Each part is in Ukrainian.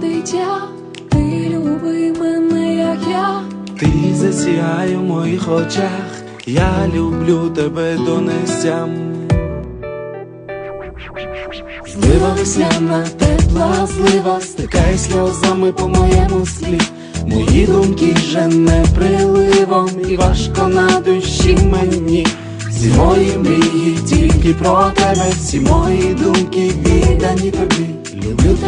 дитя, ти люби мене, як я. Ти засіяє в моїх очах, я люблю тебе донестям. Злива весняна, тепла злива, стикає сльозами по моєму склі. Мої думки жене приливом, і важко на душі мені. Всі мої мрії тільки про тебе, всі мої думки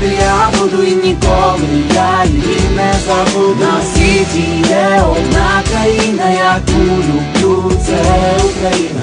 любити я буду і ніколи я її не забуду. На світі є одна країна, яку люблю, це Україна.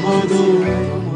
Я